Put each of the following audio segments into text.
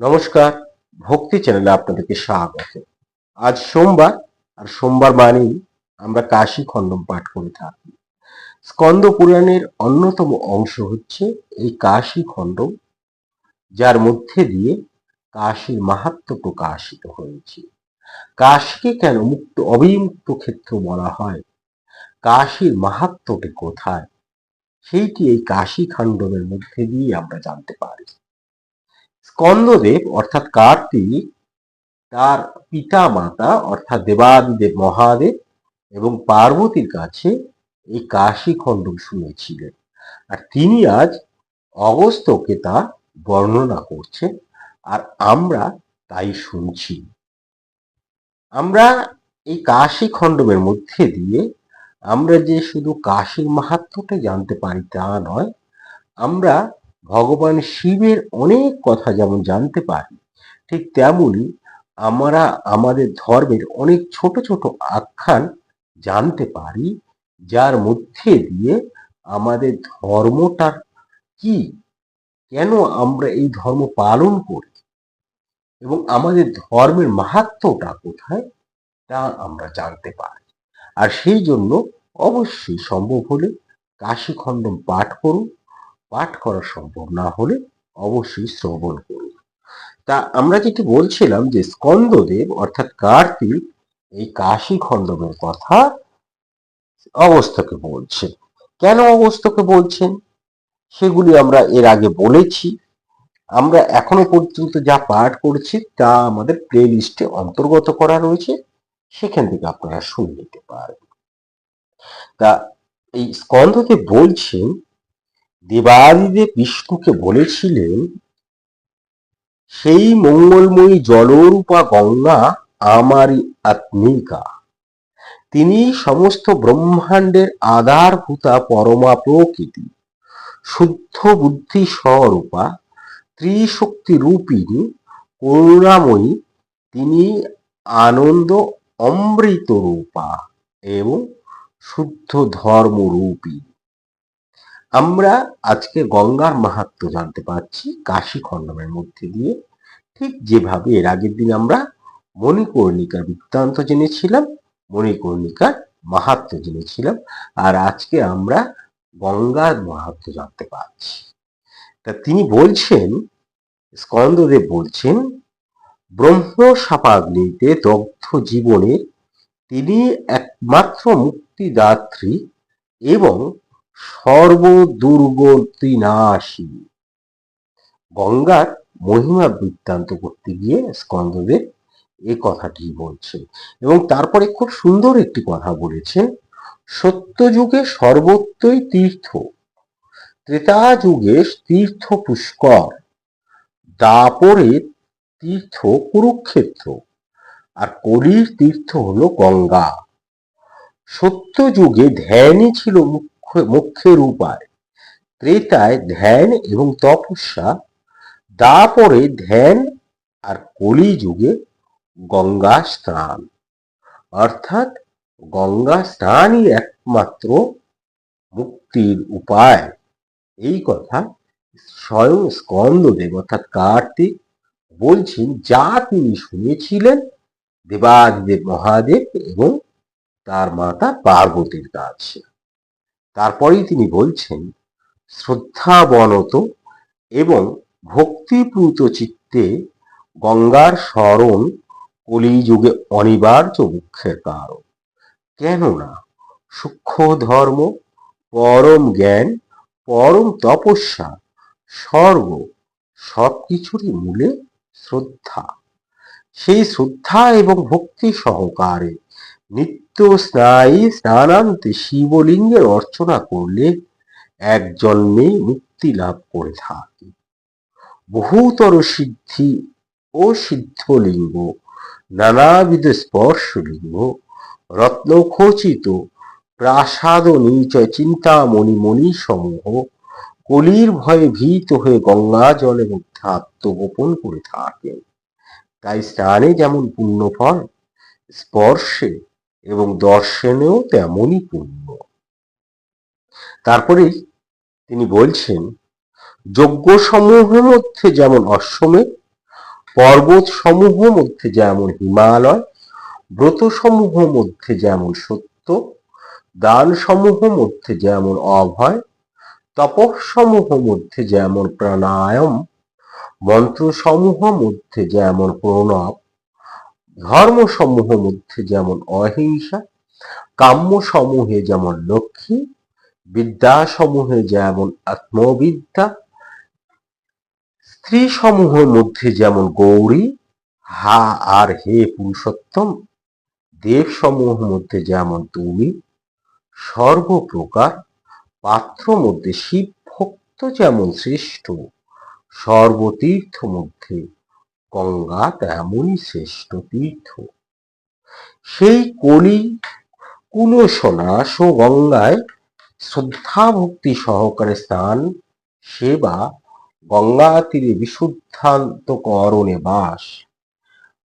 নমস্কার, ভক্তি চ্যানেলে আপনাদেরকে স্বাগত। আজ সোমবার, আর সোমবার মানেই আমরা কাশী খণ্ডম পাঠ করে থাকি। স্কন্দ পুরাণের অন্যতম অংশ হচ্ছে এই কাশী খণ্ডম, যার মধ্যে দিয়ে কাশীর মাহাত্ম প্রকাশিত হয়েছে। কাশীকে কেন মুক্ত অবিমুক্ত ক্ষেত্র বলা হয়? কাশীর মাহাত্মটি কোথায়? সেইটি এই কাশী খণ্ডমের মধ্যে দিয়ে আমরা জানতে পারি। স্কন্দদেব, অর্থাৎ কার্তিক, তার পিতা মাতা অর্থাৎ দেবাদিদেব মহাদেব এবং পার্বতীর কাছে এই কাশী খণ্ডম শুনেছিলেন। আর তিনি আজ অগস্ত্যকে তা বর্ণনা করছেন, আর আমরা তাই শুনছি। আমরা এই কাশী খণ্ডমের মধ্যে দিয়ে আমরা যে শুধু কাশীর মাহাত্ম্যটা জানতে পারি তা নয়, আমরা ভগবান শিবের অনেক কথা যেমন জানতে পারি, ঠিক তেমনি আমরা আমাদের ধর্মের অনেক ছোট ছোট আখ্যান জানতে পারি, যার মধ্যে দিয়ে আমাদের ধর্মটার কি, কেন আমরা এই ধর্ম পালন করি এবং আমাদের ধর্মের মাহাত্ম্যটা কোথায়, তা আমরা জানতে পারি। আর সেই জন্য অবশ্যই সম্ভব হলে কাশীখণ্ডম পাঠ করুন। পাঠ করা সম্ভব না হলে অবশ্যই শ্রবণ করুন। তা আমরা যেটি বলছিলাম যে স্কন্দদেব অর্থাৎ কার্তিক এই কাশী খণ্ডমের কথা অবস্থাকে বলছেন। কেন অবস্থাকে বলছেন? সেগুলি আমরা এর আগে বলেছি। আমরা এখনও পর্যন্ত যা পাঠ করেছি তা আমাদের প্লে লিস্টে অন্তর্গত করা রয়েছে। সেখান থেকে আপনারা শুনে নিতে পারেন তা এই স্কন্দদেব বলছেন দেবাদিদেব বিষ্ণুকে বলেছিলেন, সেই মঙ্গলময়ী জলরূপা গঙ্গা আমারই আত্মিকা। তিনি সমস্ত ব্রহ্মাণ্ডের আধারভূতা পরমা প্রকৃতি, শুদ্ধ বুদ্ধি স্বরূপা, ত্রিশক্তি রূপিণী, করুণাময়ী, তিনি আনন্দ অমৃত রূপা এবং শুদ্ধ ধর্মরূপী আমরা আজকে গঙ্গার মাহাত্ম জানতে পারছি কাশী খণ্ডমের মধ্যে দিয়ে। ঠিক যেভাবে এর আগের দিন আমরা মণিকর্ণিকার বৃত্তান্ত জেনেছিলাম, মণিকর্ণিকার মাহাত্ম জেনেছিলাম, আর আজকে আমরা গঙ্গার মাহাত্ম জানতে পারছি। তা তিনি বলছেন, স্কন্দদেব বলছেন, ব্রহ্ম সাপাগ্নিতে দগ্ধ জীবনে তিনি একমাত্র মুক্তিদাত্রী এবং সর্বদুর্গতিনাশী। গঙ্গার মহিমা বৃত্তান্ত করতে গিয়ে স্কন্দদেব এ কথাটি বলছেন এবং তারপরে খুব সুন্দর একটি কথা বলেছেন, সত্যযুগে সর্বত্রই তীর্থ ত্রেতা যুগে তীর্থ পুষ্কর দাপরে তীর্থ কুরুক্ষেত্র, আর কলির তীর্থ হলো গঙ্গা। সত্য যুগে ধ্যানই ছিল মুখ্য মুখ্যের উপায় ত্রেতায় ধ্যান এবং তপস্যা দাপরে ধ্যান আর কলি যুগে গঙ্গা স্নান। অর্থাৎ গঙ্গা স্নানই একমাত্র মুক্তির উপায়। এই কথা স্বয়ং স্কন্দদেব অর্থাৎ কার্তিক বলছেন, যা তিনি শুনেছিলেন দেবাদিদেব মহাদেব এবং তার মাতা পার্বতীর কাছে। তারপরেই তিনি বলছেন, শ্রদ্ধাবনত এবং ভক্তিপ্লুত চিত্তে গঙ্গার স্মরণ কলিযুগে অনিবার্য মুখ্যের কারণ। কেননা সূক্ষ্ম ধর্ম পরম জ্ঞান, পরম তপস্যা স্বর্গ সব কিছুরই মূলে শ্রদ্ধা। সেই শ্রদ্ধা এবং ভক্তি সহকারে নিত্য স্নায়ী স্নানান্তে শিবলিঙ্গের অর্চনা করলে এক জন্মে মুক্তি লাভ করে থাকে। বহুতর সিদ্ধি ও সিদ্ধলিঙ্গ, নানাবিধ স্পর্শলিঙ্গ, রত্নখচিত, প্রাসাদ নিচয় চিন্তামণি মণি সমূহ কলির ভয়ে ভীত হয়ে গঙ্গা জলের মধ্যে আত্মগোপন করে থাকেন। তাই স্নানে যেমন পুণ্য ফল স্পর্শে এবং দর্শনেও তেমনই পুণ্য। তারপরেই তিনি বলছেন যজ্ঞ সমূহের মধ্যে যেমন অশ্বমেধ পর্বত সমূহ মধ্যে যেমন হিমালয় ব্রত সমূহ মধ্যে যেমন সত্য দান সমূহ মধ্যে যেমন অভয় তপসমূহ মধ্যে যেমন প্রাণায়াম মন্ত্রসমূহ মধ্যে যেমন প্রণব ধর্মসমূহ মধ্যে যেমন অহিংসা কাম্য সমূহে যেমন লক্ষ্মী, বিদ্যাসমূহে যেমন আত্মবিদ্যা স্ত্রী সমূহের মধ্যে যেমন গৌরী, হা আর হে পুরুষোত্তম দেব সমূহের মধ্যে যেমন তুমি, সর্বপ্রকার পাত্র মধ্যে শিব ভক্ত যেমন শ্রেষ্ঠ, সর্বতীর্থ মধ্যে গঙ্গা তেমনই শ্রেষ্ঠ তীর্থ। সেই কলি কুলসনাস ও গঙ্গায় শ্রদ্ধা ভক্তি সহকারে স্নান, সেবা, গঙ্গা তীরে বিশুদ্ধান্ত করণে বাস।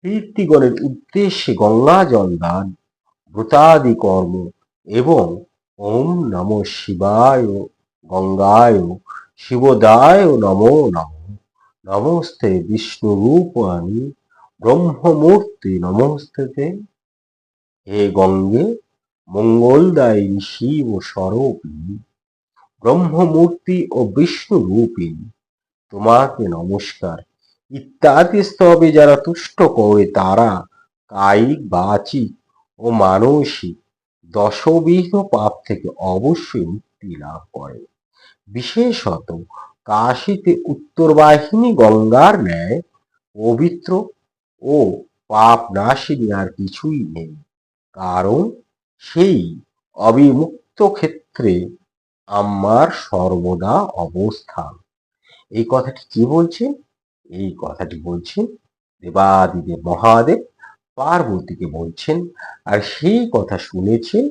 কীর্তিগণের উদ্দেশ্যে গঙ্গা জল দান ব্রতাদি কর্ম এবং ওম নম শিবায়, গঙ্গায় শিবদায় নমো নম। নমস্তে বিষ্ণু রূপাণী ব্রহ্মমূর্তি নমস্তে হে গঙ্গে মঙ্গলদায়ী শিব স্বরূপিণী, ব্রহ্মমূর্তি ও বিষ্ণু রূপিণী তোমাকে নমস্কার। ইত্যাদি স্তবে যারা তুষ্ট করে, তারা কায়িক, বাচিক ও মানসিক দশবিধ পাপ থেকে অবশ্যই মুক্তি লাভ করে। বিশেষত কাশীতে উত্তর বাহিনী গঙ্গার ন্যায় পবিত্র ও পাপ নাশিনী আর কিছুই নেই। কারণ সেই অবিমুক্ত ক্ষেত্রে আমার সর্বদা অবস্থান। এই কথাটি কি বলছেন এই কথাটি বলছেন দেবাদিদেব মহাদেব, পার্বতীকে বলছেন। আর সেই কথা শুনেছেন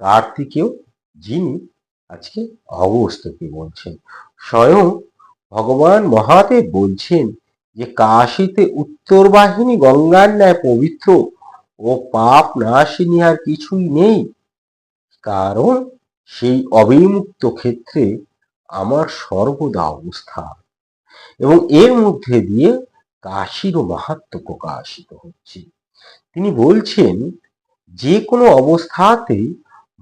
কার্তিকেও যিনি আজকে অগস্ত্যকে বলছেন। স্বয়ং ভগবান মহাদেব বলছেন যে কাশীতে উত্তর বাহিনী গঙ্গার ন্যায় পবিত্র ও পাপ নাশিনী আর কিছুই নেই। কারণ সেই অবিমুক্ত ক্ষেত্রে আমার সর্বদা অবস্থান এবং এর মধ্যে দিয়ে কাশীরও মাহাত্ম প্রকাশিত হচ্ছে। তিনি বলছেন, যে কোনো অবস্থাতেই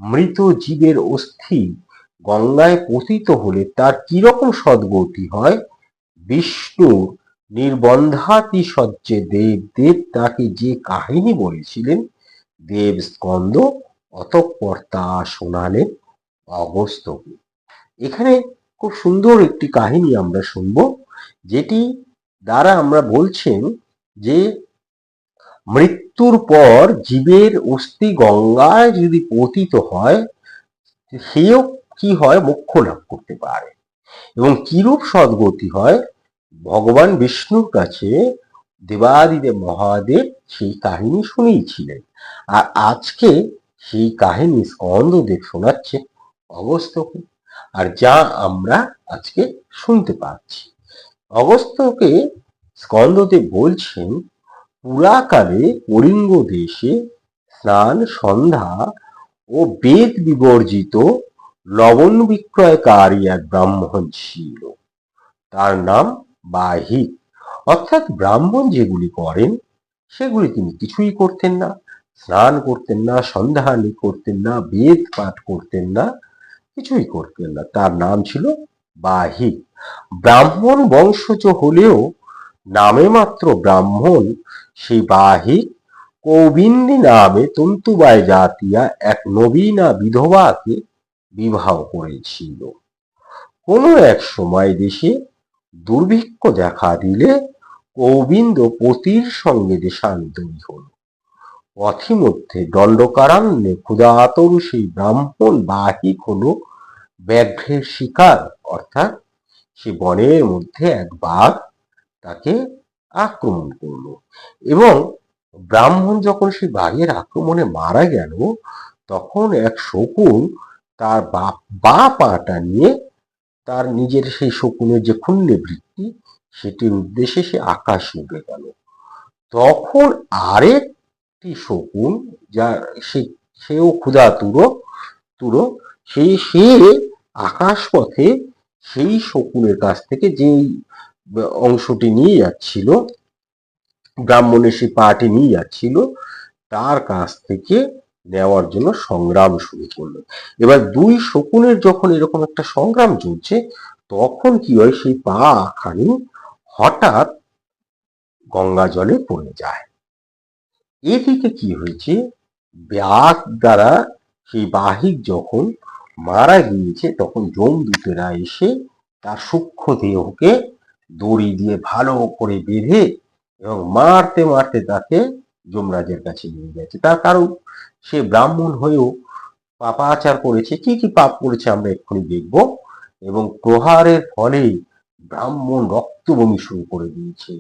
মৃত জীবের অস্থি গঙ্গায় পতিত হলে তার কীরকম সদ্গতি হয়? বিষ্ণুর নির্বন্ধাতি সজ্জে দেব দেব তাকে যে কাহিনী বলেছিলেন, দেব স্কন্দ অতঃপর তা শোনালেন অগস্ত্যকে এখানে খুব সুন্দর একটি কাহিনী আমরা শুনব, যেটি দ্বারা আমরা বলছেন যে মৃত্যুর পর জীবের অস্থি গঙ্গায় যদি পতিত হয়, সেও কি হয়? মোক্ষ লাভ করতে পারে। এবং কিরূপ সদ্গতি হয়? ভগবান বিষ্ণুর কাছে দেবাদিদেব মহাদেব সেই কাহিনী শুনিয়েছিলেন আর আজকে সেই কাহিনী স্কন্দদেব শোনাচ্ছে অগস্ত্যকে আর যা আমরা আজকে শুনতে পাচ্ছি। অগস্ত্যকে স্কন্দদেব বলছেন, পুরাকালে কলিঙ্গ দেশে স্নান, সন্ধ্যা ও বেদ বিবর্জিত লবণ বিক্রয়কারী এক ব্রাহ্মণ ছিল। তার নাম বাহিক অর্থাৎ ব্রাহ্মণ যেগুলি করেন, সেগুলি তিনি কিছুই করতেন না। স্নান করতেন না, সন্ধ্যাহানি করতেন না, বেদ পাঠ করতেন না, কিছুই করতেন না। তার নাম ছিল বাহিক ব্রাহ্মণ বংশজ হলেও নামে মাত্র ব্রাহ্মণ সেই বাহিক কৌবিন্দি নামে তন্তুবায় জাতিয়া এক নবীনা বিধবাকে বিবাহ করেছিল। কোনো এক সময় দেশে দুর্ভিক্ষ দেখা দিলে কৌবিন্দ পতির সঙ্গে দেশান্তরী হল। পথিমধ্যে দণ্ডকারণ্যে ক্ষুধাতর সেই ব্রাহ্মণ বাহিক হলো ব্যাঘ্রের শিকার, অর্থাৎ সে বনের মধ্যে এক বাঘ তাকে আক্রমণ করল এবং ব্রাহ্মণ যখন সেই বাঘের আক্রমণে মারা গেল, তখন এক শকুন তার বা পাটা নিয়ে তার নিজের সেই শকুনের যে ক্ষুণ্ণে বৃত্তি সেটির উদ্দেশ্যে সে আকাশ উঠে গেল। তখন আরেকটি শকুন, যা সে, সেও ক্ষুধা তুরো তুরো সেই সে আকাশ পথে সেই শকুনের কাছ থেকে যেই অংশটি নিয়ে যাচ্ছিল, ব্রাহ্মণের সেই পাটি নিয়ে যাচ্ছিল, তার কাছ থেকে নেওয়ার জন্য সংগ্রাম শুরু করল। এবার দুই শকুনের যখন এরকম একটা সংগ্রাম চলছে, তখন কি হয়? সেই পা খানি হঠাৎ গঙ্গা জলে পড়ে যায়। এদিকে কি হয়েছে? ব্যাগ দ্বারা সেই বাহিক যখন মারা গিয়েছে, তখন জমদূতেরা এসে তার সূক্ষ্ম দেহকে দড়ি দিয়ে ভালো করে বেঁধে এবং মারতে মারতে তাকে যমরাজের কাছে নিয়ে গেছে। তার কারণ সে ব্রাহ্মণ হয়েও পাপাচার করেছে, কি কি পাপ করেছে আমরা এক্ষুনি দেখব। এবং প্রহারের ফলে ব্রাহ্মণ রক্তবমি শুরু করে দিয়েছে।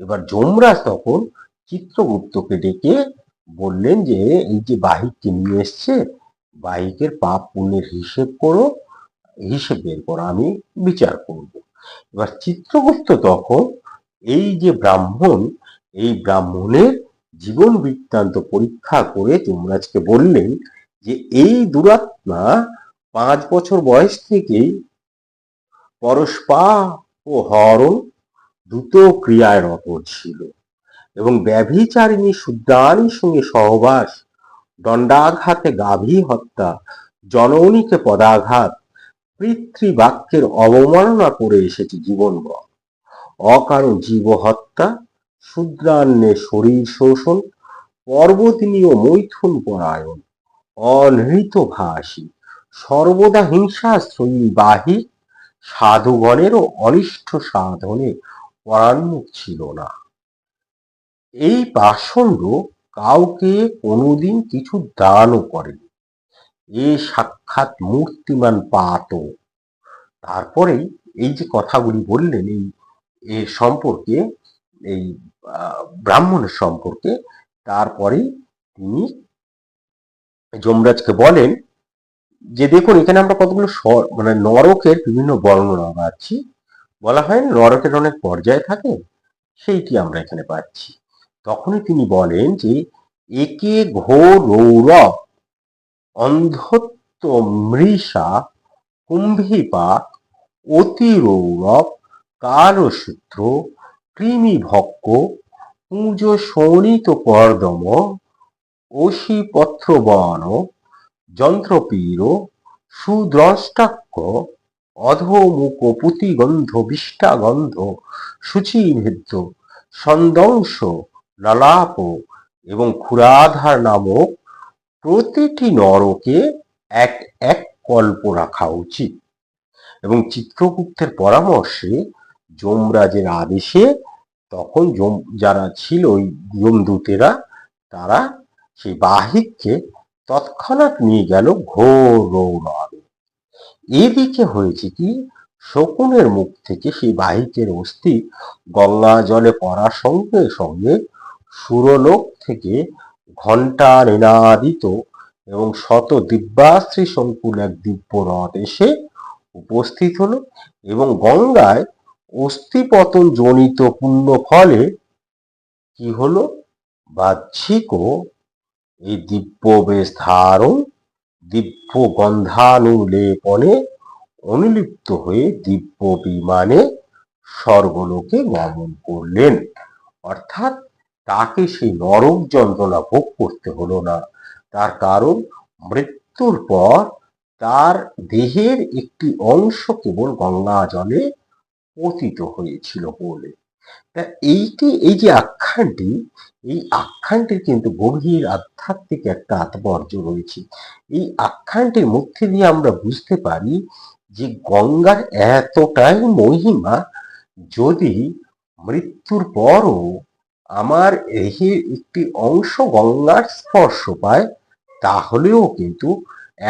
এবার যমরাজ তখন চিত্রগুপ্তকে ডেকে বললেন যে, এই যে বাহিককে নিয়ে এসছে, বাহিকের পাপ পুণ্যের হিসেব করো, হিসেব বের করো, আমি বিচার করব। এবার চিত্রগুপ্ত তখন, এই যে ব্রাহ্মণ, এই ব্রাহ্মণের জীবন বৃত্তান্ত পরীক্ষা করে যমরাজকে বললেন যে, এই দুরাত্মা পাঁচ বছর বয়স থেকেই পরস্পা ও হরণ দ্রুত ক্রিয়ায় রত ছিল এবং ব্যভিচারিণী শুদ্ধানির সঙ্গে সহবাস, দণ্ডাঘাতে গাভী হত্যা, জননীকে পদাঘাত, পিতৃবাক্যের অবমাননা করে এসেছে জীবনভর অকারণ জীব হত্যা শূদ্রান্নে শরীর শোষণ পর্বতিনীয় মৈথুন পরায়ণ, অনৃত ভাষী, সর্বদা হিংসাশ্রয়ী বাহী, সাধুগণেরও অনিষ্ট সাধনে পরান্মুখ ছিল না। এই পাষণ্ড কাউকে কোনোদিন কিছু দানও করেনি। এ সাক্ষাৎ মূর্তিমান পাত। তারপরেই এই যে কথাগুলি বললেন, এই সম্পর্কে এই ব্রাহ্মণের সম্পর্কে। তারপরেই তিনি যমরাজকে বলেন যে, দেখুন, এখানে আমরা কতগুলো মানে নরকের বিভিন্ন বর্ণনা পাচ্ছি। বলা হয় নরকের অনেক পর্যায় থাকে, সেইটি আমরা এখানে পাচ্ছি। তখনই তিনি বলেন যে, একে ঘোর রৌরব অন্ধত্ব মৃষা, কুম্ভীপাক অতি রৌরব কালসূত্র কৃমিভক্ক পুজ শোণিত কর্দম অশিপত্রবন যন্ত্রপীর সুদ্রষ্টাক্ষ অধোমুখ পুতিগন্ধ বিষ্টাগন্ধ শুচিভেদ্য সন্দংশ লালাপ এবং ক্ষুরাধার নামক প্রতিটি নরকে এক এক কল্প রাখা উচিত। এবং চিত্রগুপ্তের পরামর্শে যমরাজের আদেশে তখন যম, যারা ছিল ওই যমদূতেরা, তারা সেই বাহিককে তৎক্ষণাৎ নিয়ে গেল ঘোর রৌরবে এদিকে হয়েছে কি, শকুনের মুখ থেকে সেই বাহিকের অস্থি গঙ্গা জলে পড়ার সঙ্গে সঙ্গে সুরলোক থেকে ঘণ্টা নিনাদিত এবং শত দিব্যাশ্রী সংকুল এক দিব্য রথ এসে উপস্থিত হলো এবং গঙ্গায় অস্থিপতন জনিত পুণ্য ফলে কি হলো? বাহ্যিক এই দিব্য বেশ ধারণ দিব্য গন্ধানুলেপনে অনুলিপ্ত হয়ে দিব্য বিমানে স্বর্গলোকে গমন করলেন। অর্থাৎ তাকে সেই নরক যন্ত্রণা ভোগ করতে হলো না। তার কারণ মৃত্যুর পর তার দেহের একটি অংশ কেবল গঙ্গা জলে পতিত হয়েছিল বলে। তা এইটি, এই যে আখ্যানটি, এই আখ্যানটির কিন্তু গভীর আধ্যাত্মিক একটা আত্মর্য রয়েছে। এই আখ্যানটির মধ্যে দিয়ে আমরা বুঝতে পারি যে গঙ্গার এতটাই মহিমা যদি মৃত্যুর পরও আমার দেহের একটি অংশ গঙ্গার স্পর্শ পায়, তাহলেও কিন্তু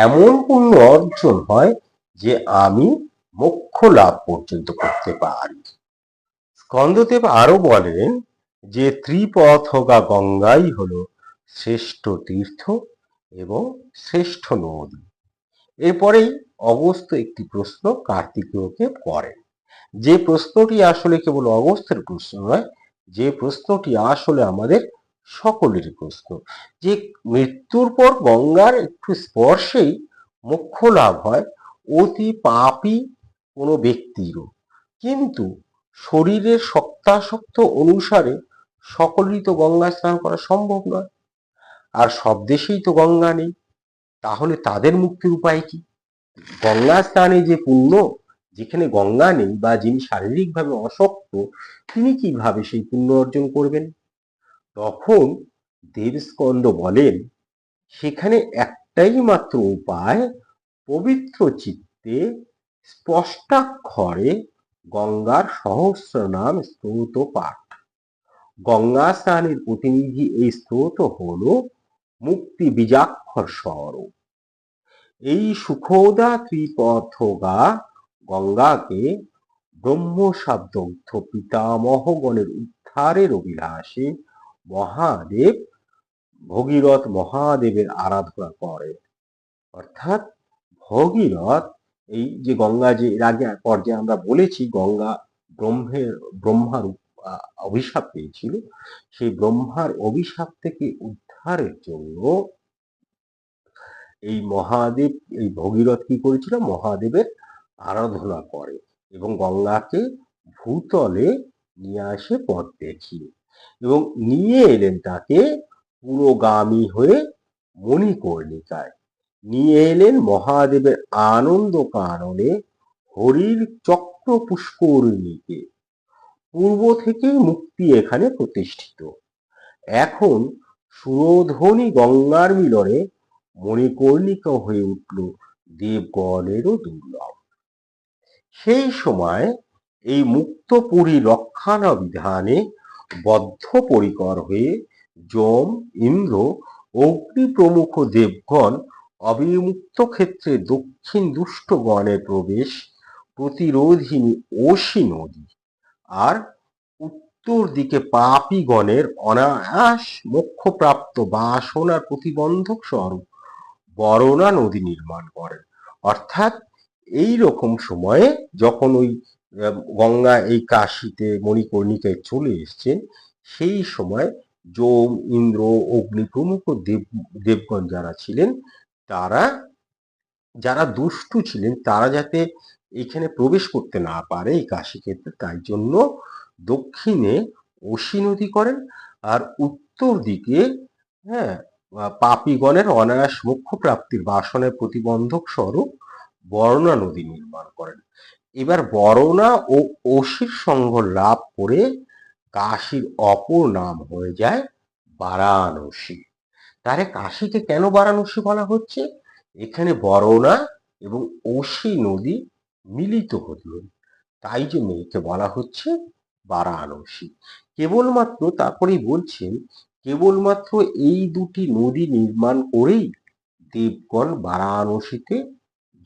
এমন পুণ্য অর্জন হয় যে আমি মোক্ষ লাভ পর্যন্ত করতে পারি। স্কন্দদেব আরও বলেন যে ত্রিপথ ত্রিপথগা গঙ্গাই হলো শ্রেষ্ঠ তীর্থ এবং শ্রেষ্ঠ নদী। এরপরেই অগস্ত একটি প্রশ্ন কার্তিকেয়কে করেন। যে প্রশ্নটি আসলে কেবল অগস্তের প্রশ্ন নয়, যে প্রশ্নটি আসলে আমাদের সকলের প্রশ্ন। যে মৃত্যুর পর গঙ্গার একটু স্পর্শেই মোক্ষ লাভ হয়, অতি পাপী কোনো ব্যক্তিরও কিন্তু শরীরের শক্তাসক্ত অনুসারে সকলেরই তো গঙ্গা স্নান করা সম্ভব নয়। আর সব দেশেই তো গঙ্গা নেই। তাহলে তাদের মুক্তির উপায় কি? গঙ্গা স্নানে যে পুণ্য, যেখানে গঙ্গা নেই বা যিনি শারীরিকভাবে অশক্ত তিনি কীভাবে সেই পুণ্য অর্জন করবেন? তখন দেবস্কন্দ বলেন, সেখানে একটাই মাত্র উপায়, পবিত্র চিত্তে স্পষ্টাক্ষরে গঙ্গার সহস্র নাম স্তোত পাঠ। গঙ্গা স্নানের প্রতিনিধি এই স্তোত হল মুক্তি বীজাক্ষর স্বরূপ এই সুখোদা ত্রিপথগা গঙ্গাকে ব্রহ্মশাব্দগ্ধ পিতামহগণের উদ্ধারের অভিলাষে মহাদেব ভগীরথ মহাদেবের আরাধনা করে। অর্থাৎ ভগীরথ এই যে গঙ্গা যে এর আগে পর্যায়ে আমরা বলেছি, গঙ্গা ব্রহ্মের, ব্রহ্মার অভিশাপ পেয়েছিল। সেই ব্রহ্মার অভিশাপ থেকে উদ্ধারের জন্য এই মহাদেব, এই ভগীরথ কি করেছিল? মহাদেবের আরাধনা করে এবং গঙ্গাকে ভূতলে নিয়ে আসে পথ দেখিয়ে এবং নিয়ে এলেন তাকে পুরোগামী হয়ে মণিকর্ণিকায়। নিয়ে এলেন মহাদেবের আনন্দ কাননে হরির চক্র পুষ্করিণীকে। পূর্ব থেকেই মুক্তি এখানে প্রতিষ্ঠিত। এখন সুরধ্বনি গঙ্গার মিলনে মণিকর্ণিকা হয়ে উঠল দেবগণেরও দুর্লভ। সেই সময় এই মুক্তপুরী রক্ষাণবিধানে বদ্ধপরিকর হয়ে যম, ইন্দ্র অগ্নি প্রমুখ দেবগণ অবিমুক্ত ক্ষেত্রে দক্ষিণ দুষ্টগণের প্রবেশ প্রতিরোধিনী অসি নদী আর উত্তর দিকে পাপীগণের অনায়াস মোক্ষপ্রাপ্ত বাসনার প্রতিবন্ধক স্বরূপ বরণা নদী নির্মাণ করেন। অর্থাৎ এই রকম সময়ে যখন ওই গঙ্গা এই কাশিতে মণিকর্ণিকায় চলে এসছেন, সেই সময় যম ইন্দ্র, অগ্নি প্রমুখ দেব, দেবগণ যারা ছিলেন তারা যারা দুষ্টু ছিলেন, তারা যাতে এখানে প্রবেশ করতে না পারে এই কাশী ক্ষেত্রে, তাই জন্য দক্ষিণে অসি নদী করেন আর উত্তর দিকে হ্যাঁ পাপীগণের অনায়াস মুখ্য প্রাপ্তির বাসনের প্রতিবন্ধক স্বরূপ বরণা নদী নির্মাণ করেন। এবার বরণা ও অসির সঙ্গ লাভ করে কাশীর অপর নাম হয়ে যায় বারাণসী। তাহলে কাশিকে কেন বারাণসী বলা হচ্ছে? এখানে বরণা এবং অসি নদী মিলিত হলেন তাই জন্য একে বলা হচ্ছে বারাণসী। কেবলমাত্র তারপরেই বলছেন, কেবলমাত্র এই দুটি নদী নির্মাণ করেই দেবগণ বারাণসীতে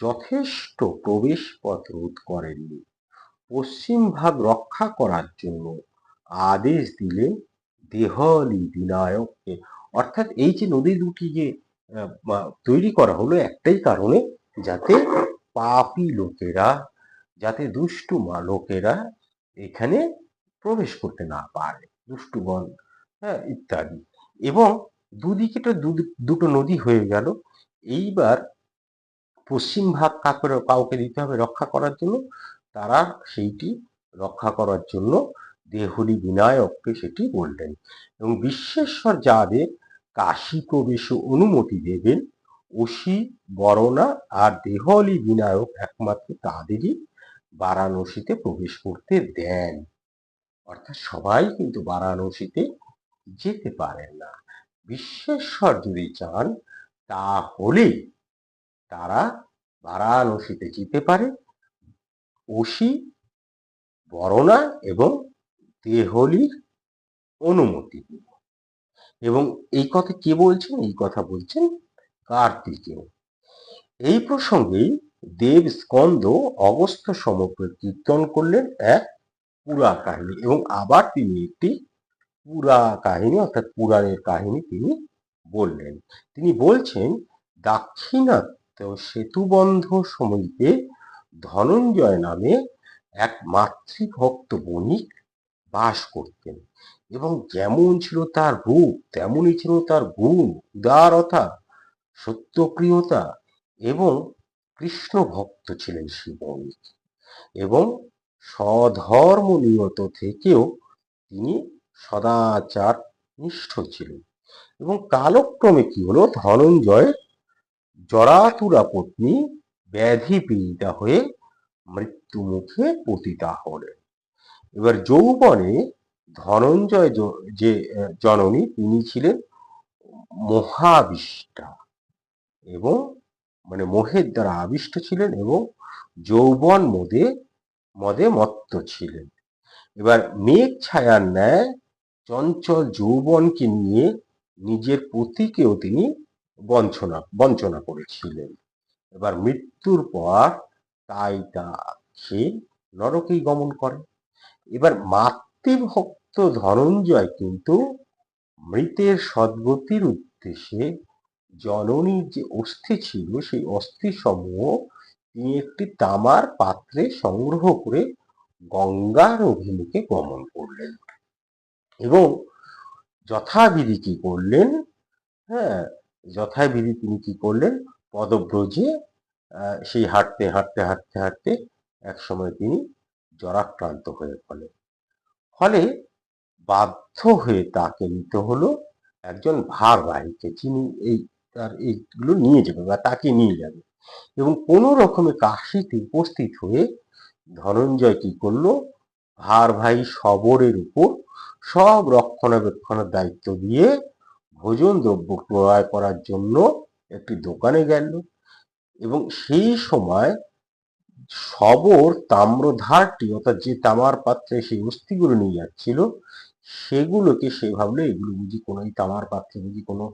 যথেষ্ট প্রবেশ পথ রোধ করেননি। পশ্চিম ভাগ রক্ষা করার জন্য আদেশ দিলেন দেহলি বিনায়ককে অর্থাৎ এই যে নদী দুটি যে তৈরি করা হলো একটাই কারণে যাতে পাপি লোকেরা, যাতে দুষ্টু লোকেরা এখানে প্রবেশ করতে না পারে। দুষ্টুগণ হ্যাঁ ইত্যাদি। এবং দুদিকে তো দুটো নদী হয়ে গেল। এইবার পশ্চিম ভাগ কাকে, কাউকে দিতে হবে রক্ষা করার জন্য? তারা সেইটি রক্ষা করার জন্য দেহলি বিনায়ককে সেটি বললেন। এবং বিশ্বেশ্বর যাদের কাশী প্রবেশ অনুমতি দেবেন। অসি বরণা আর দেহলি বিনায়ক একমাত্র তাদেরই বারাণসীতে প্রবেশ করতে দেন। অর্থাৎ সবাই কিন্তু বারাণসীতে যেতে পারেন না। বিশ্বেশ্বর যদি চান, তাহলে তারা বারাণসীতে যেতে পারে। অসি বরণা এবং দেহলির অনুমতি। এবং এই কথা কে বলছেন? এই কথা বলছেন কার্তিকেয়। এই প্রসঙ্গেই দেব স্কন্দ অগস্ত্য সমগ্র কীর্তন করলেন এক পুরা কাহিনী এবং আবার তিনি একটি পুরা কাহিনী, অর্থাৎ পুরাণের কাহিনী তিনি বললেন। তিনি বলছেন, দাক্ষিণাত্য সেতুবন্ধ সমীপে ধনঞ্জয় নামে এক মাতৃভক্ত বণিক বাস করতেন। এবং যেমন ছিল তার রূপ, তেমনই ছিল তার গুণ, উদারতা, সত্যপ্রিয়তা এবং কৃষ্ণ ভক্ত ছিলেন সেই এবং স্বধর্ম নিয়ত থেকেও তিনি সদাচার নিষ্ঠ ছিলেন। এবং কালক্রমে কি হলো? ধনঞ্জয় জরাতুরা পত্নী ব্যাধি পীড়িতা হয়ে মৃত্যু মুখে পতিতা হলেন। এবার যৌবনে ধনঞ্জয় যে জননী, তিনি ছিলেন মহাবিষ্টা এবং মানে মোহের দ্বারা আবিষ্ট ছিলেন এবং যৌবন মদে মদে মত্ত ছিলেন। এবার মেঘ ছায়ার ন্যায় চঞ্চল যৌবনকে নিয়ে নিজের পতিকেও তিনি বঞ্চনা বঞ্চনা করেছিলেন। এবার মৃত্যুর পর তাই তা সে নরকেই গমন করে এবার মাতৃভক্ত ধনঞ্জয় কিন্তু মৃতের সদ্গতির উদ্দেশ্যে জননীর যে অস্থি ছিল, সেই অস্থি সমূহ তিনি একটি তামার পাত্রে সংগ্রহ করে গঙ্গার অভিমুখে গমন করলেন এবং যথাবিধি কি করলেন? হ্যাঁ যথাবিধি তিনি কি করলেন? পদব্রজে সেই হাঁটতে হাঁটতে হাঁটতে হাঁটতে এক সময় তিনি জরাক্রান্ত হয়ে পড়লেন ফলে বাধ্য হয়ে তাকে নিতে হলো। একজন ভার ভারবাহীকে যিনি এই তার এইগুলো নিয়ে যাবে বা তাকে নিয়ে যাবে। এবং কোনো রকমে কাশিতে উপস্থিত হয়ে ধনঞ্জয় কি করল? ভারবাহী শবরের উপর সব রক্ষণাবেক্ষণের দায়িত্ব দিয়ে ভোজন দ্রব্য ক্রয় করার জন্য একটি দোকানে গেল। এবং সেই সময় শবর তাম্রধারটি অর্থাৎ যে তামার পাত্রে সেই অস্থিগুলো নিয়ে যাচ্ছিল সেগুলোকে সে ভাবলো, এগুলো বুঝি কোনো এই তামার পাত্রে বুঝি কোনো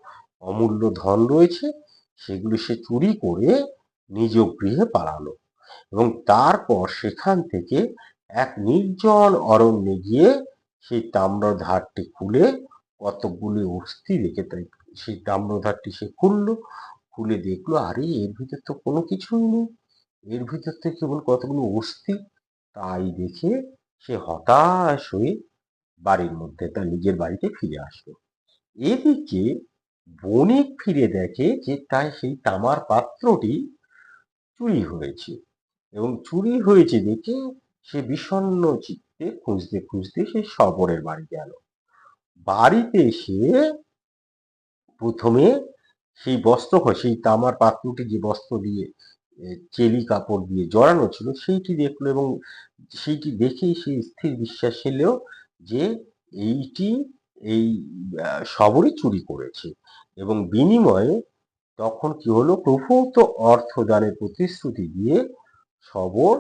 অমূল্য ধন রয়েছে, সেগুলো সে চুরি করে নিজ গৃহে পালালো। এবং তারপর সেখান থেকে এক নির্জন অরণ্যে গিয়ে সেই তাম্রধারটি খুলে কতকগুলি অস্থি রেখে তাই সেই তাম্রধারটি সে খুললো, খুলে দেখল, আরে এর ভিতর তো কোনো কিছুই নেই। এর ভিতর থেকে কেবল কতগুলো অস্থি। তাই দেখে সে হতাশ হয়ে বাড়ির মধ্যে তার নিজের বাড়িতে ফিরে আসলো। এদিকে বণিক ফিরে দেখে যে তাই সেই তামার পাত্রটি চুরি হয়েছে এবং চুরি হয়েছে দেখে সে বিষণ্ণ চিত্তে খুঁজতে খুঁজতে সে শবরের বাড়ি গেল। বাড়িতে এসে প্রথমে সেই বস্ত্র, সেই তামার পাত্রটি যে বস্ত্র দিয়ে চেলি কাপড় দিয়ে জড়ানো ছিল, সেইটি দেখল এবং সেইটি দেখেই সে স্থির বিশ্বাস ছিল যে এইটি এই আহ, শবরই চুরি করেছে। এবং বিনিময়ে তখন কি হলো? প্রভূত অর্থদানের প্রতিশ্রুতি দিয়ে শবর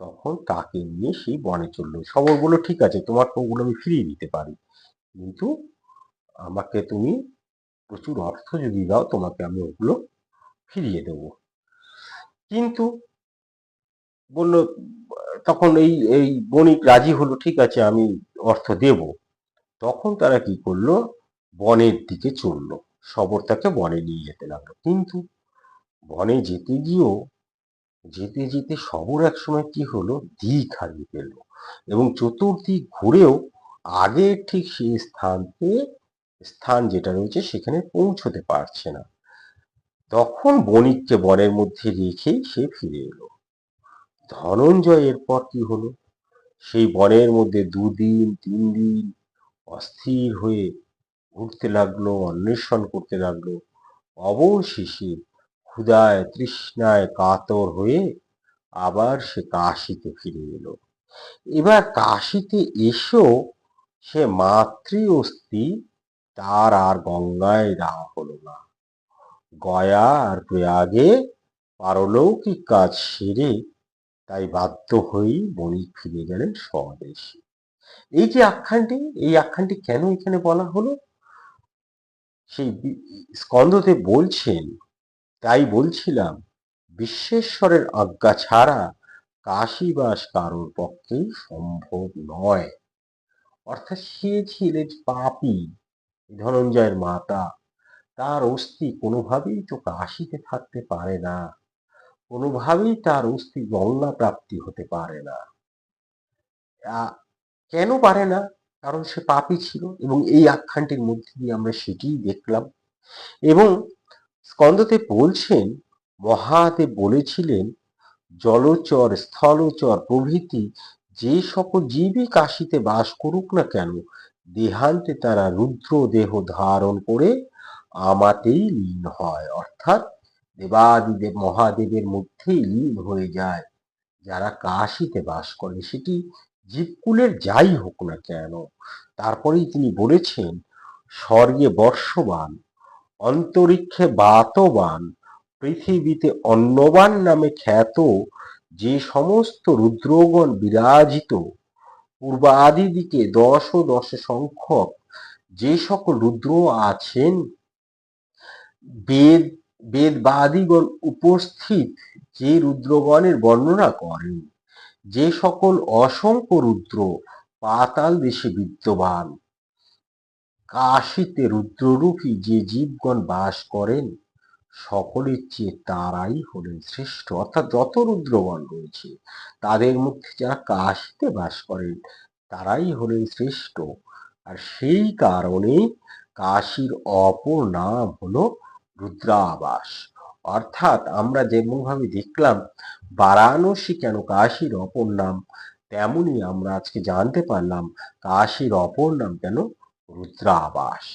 তখন তাকে নিয়ে সেই বনে চলল। শবর বলল ঠিক আছে তোমার ওগুলো আমি ফিরিয়ে দিতে পারি। কিন্তু আমাকে তুমি প্রচুর অর্থ যদি দাও তোমাকে আমি ওগুলো ফিরিয়ে দেব। কিন্তু বলল তখন এই এই বণিক রাজি হলো ঠিক আছে আমি অর্থ দেব। তখন তারা কি করল? বনের দিকে চলল শবর তাকে বনে নিয়ে যেতে লাগল। কিন্তু বনে যেতে গিয়েও, যেতে যেতে শবর এক সময় কি হলো? দিক হারিয়ে ফেলল এবং চতুর্দিক ঘুরেও আগে ঠিক সেই স্থানতে, স্থান যেটা রয়েছে সেখানে পৌঁছতে পারছে না। তখন বণিককে বনের মধ্যে রেখেই সে ফিরে এলো। ধনঞ্জয় এরপর কি হলো? সেই বনের মধ্যে দুদিন তিন দিন অস্থির হয়ে ঘুরতে লাগল, অন্বেষণ করতে লাগল। অবশেষে ক্ষুধায়, তৃষ্ণায় কাতর হয়ে আবার সে কাশিতে ফিরে এলো। এবার কাশিতে এসেও সে মাতৃ অস্থি তার আর গঙ্গায় দেওয়া হলো না। গয়া আর প্রয়াগে পারলৌকিক কাজ সেরে তাই বাধ্য হয়েই বণিক ফিরে গেলেন স্বদেশে। এই যে আখ্যানটি, এই আখ্যানটি কেন এখানে বলা হলো? সেই স্কন্দদেব বলছেন, তাই বলছিলাম, বিশ্বেশ্বরের আজ্ঞা ছাড়া কাশীবাস কারোর পক্ষে সম্ভব নয়। অর্থাৎ সে ছিলেন পাপী, ধনঞ্জয়ের মাতা, তার অস্থি কোনোভাবেই তো কাশিতে থাকতে পারে না। কোনোভাবেই তার অস্থি গঙ্গা প্রাপ্তি হতে পারে না। কেন পারে না? কারণ সে পাপী ছিল এবং এই আখ্যানটির মধ্যে দিয়ে আমরা সেটিই দেখলাম। এবং স্কন্দদেব বলছেন, মহাদেব বলেছিলেন, জলচর, স্থলচর প্রভৃতি যে সকল জীবই কাশিতে বাস করুক না কেন, দেহান্তে তারা রুদ্র দেহ ধারণ করে আমাতেই লীন হয়। অর্থাৎ দেবাদিদেব মহাদেবের মধ্যেই লীন হয়ে যায়। যারা কাশিতে বাস করে, সেটি জীবকুলের যাই হোক না কেন। তারপরেই তিনি বলেছেন, স্বর্গে বর্ষবান, অন্তরিক্ষে বাতবান, পৃথিবীতে অন্নবান নামে খ্যাত, যে সমস্ত রুদ্রগণ বিরাজিত পূর্বাদি দিকে দশ ও দশ সংখ্যক যে সকল রুদ্র আছেন, বেদ বেদবাদিগণ উপস্থিত যে রুদ্রগণের বর্ণনা করেন, যে সকল অসংখ্য রুদ্র পাতাল দেশে বিদ্যমান। কাশিতে রুদ্ররূপী যে জীবগণ বাস করেন, সকলের চেয়ে তারাই হলেন শ্রেষ্ঠ। অর্থাৎ যত রুদ্রগণ রয়েছে, তাদের মধ্যে যারা কাশিতে বাস করেন, তারাই হলেন শ্রেষ্ঠ। আর সেই কারণে কাশির অপর নাম হলো রুদ্রাবাস। অর্থাৎ আমরা যেমনভাবে দেখলাম, বারাণসী কেন কাশীর অপর নাম তেমনি আমরা আজকে জানতে পারলাম কাশীর অপর নাম কেন রুদ্রাবাস।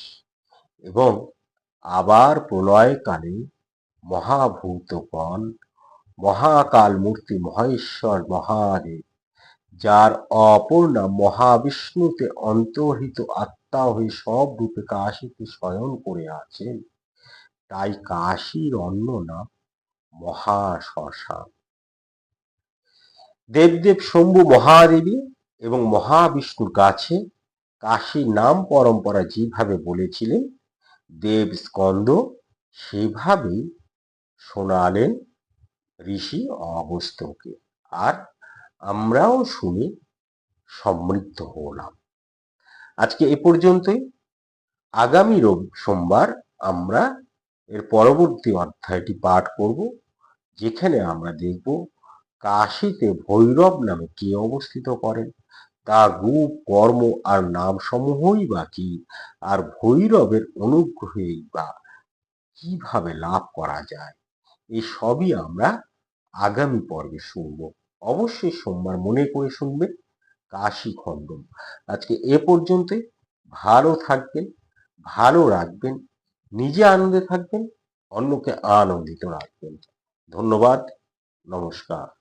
এবং আবার প্রলয়কালে মহাভূতগণ মহাকাল মূর্তি মহেশ্বর মহাদেব, যার অপর নাম মহাবিষ্ণুতে অন্তর্হিত আত্মা হয়ে সব রূপে কাশীতে শয়ন করে আছেন তাই কাশীর অন্য নাম মহাশ্মশান দেবদেব শম্ভু মহাদেবী এবং মহাবিষ্ণুর কাছে কাশীর নাম পরম্পরা যেভাবে বলেছিলেন, দেব স্কন্দ সেভাবেই শোনালেন ঋষি অগস্ত্যকে। আর আমরাও শুনে সমৃদ্ধ হলাম। আজকে এ পর্যন্তই। আগামী রোব, সোমবার আমরা এর পরবর্তী অধ্যায়টি পাঠ করব, যেখানে আমরা দেখব কাশীতে ভৈরব নামে কে অবস্থিত করেন, তার রূপ, কর্ম আর নাম সমূহই বা কি, আর ভৈরবের অনুগ্রহেই বা কীভাবে লাভ করা যায় এই সবই আমরা আগামী পর্বে শুনব। অবশ্যই সোমবার মনে করে শুনবেন কাশী খণ্ডম। আজকে এ পর্যন্তই। ভালো থাকবেন, ভালো রাখবেন নিজে আনন্দে থাকবেন অন্যকে আনন্দিত রাখবেন। ধন্যবাদ নমস্কার।